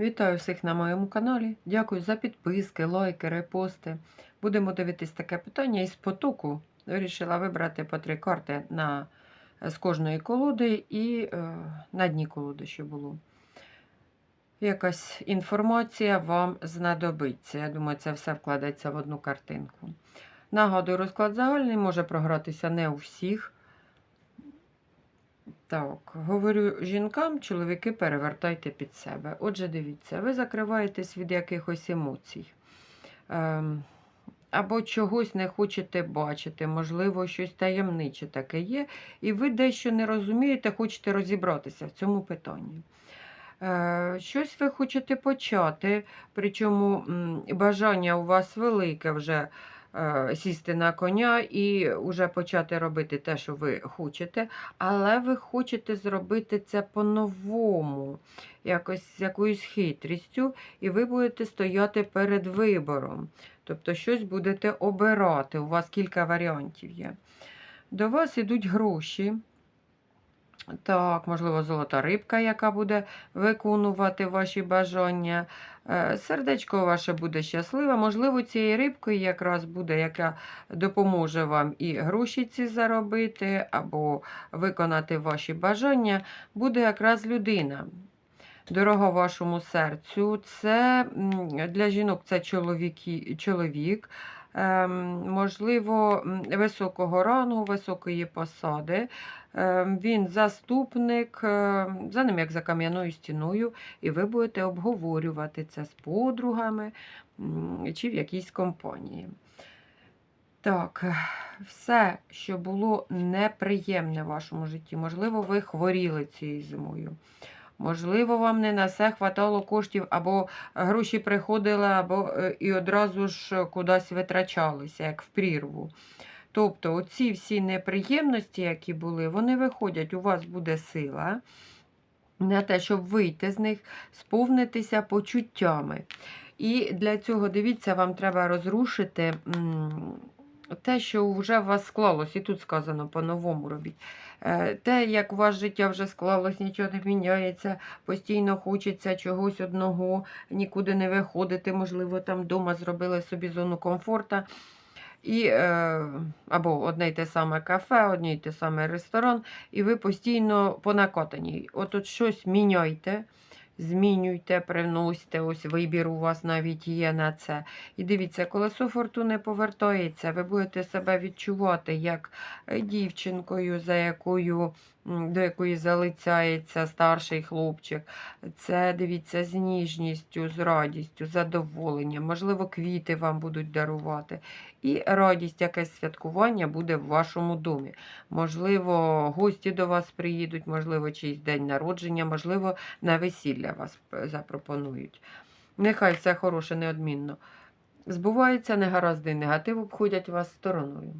Вітаю всіх на моєму каналі. Дякую за підписки, лайки, репости. Будемо дивитись таке питання із потоку. Вирішила вибрати по три карти на, з кожної колоди і е, на дні колоди, що було. Якась інформація вам знадобиться. Я думаю, це все вкладеться в одну картинку. Нагадую, розклад загальний може програтися не у всіх. Так, говорю жінкам, чоловіки перевертайте під себе. Отже, дивіться, ви закриваєтесь від якихось емоцій. Ем, або чогось не хочете бачити, можливо, щось таємниче таке є, і ви дещо не розумієте, хочете розібратися в цьому питанні. Е, щось ви хочете почати, причому бажання у вас велике вже сісти на коня і вже почати робити те, що ви хочете, але ви хочете зробити це по-новому, якось з якоюсь хитрістю, і ви будете стояти перед вибором. Тобто щось будете обирати. У вас кілька варіантів є. До вас йдуть гроші. Так, можливо, золота рибка, яка буде виконувати ваші бажання. Е, Сердечко ваше буде щасливе. Можливо, цією рибкою якраз буде, яка допоможе вам і гроші ці заробити, або виконати ваші бажання, буде якраз людина. Дорога вашому серцю. Це для жінок це чоловіки, чоловік. Ем, можливо, високого рангу, високої посади. Ем, Він заступник, ем, за ним як за кам'яною стіною, і ви будете обговорювати це з подругами чи в якійсь компанії. Так, все, що було неприємне в вашому житті, можливо, ви хворіли цією зимою. Можливо, вам не на все хватало коштів, або гроші приходили, або е, і одразу ж кудись витрачалися, як в прірву. Тобто, оці всі неприємності, які були, вони виходять, у вас буде сила на те, щоб вийти з них, сповнитися почуттями. І для цього, дивіться, вам треба розрушити те, що вже у вас склалось, і тут сказано по-новому робіть. Е, Те, як у вас життя вже склалось, нічого не міняється, постійно хочеться чогось одного, нікуди не виходити, можливо, там вдома зробили собі зону комфорту. І, е, або одне й те саме кафе, одне й те саме ресторан, і ви постійно понакотані. От от щось міняйте, змінюйте, привносьте, ось вибір у вас навіть є на це. І дивіться, колесо фортуни повертається, ви будете себе відчувати як е, дівчинкою, за якою, до якої залицяється старший хлопчик. Це дивіться з ніжністю, з радістю, задоволенням. Можливо, квіти вам будуть дарувати. І радість, якесь святкування буде в вашому домі. Можливо, гості до вас приїдуть, можливо, чийсь день народження, можливо, на весілля вас запропонують. Нехай все хороше, неодмінно. Збуваються негаразди, негатив обходять вас стороною.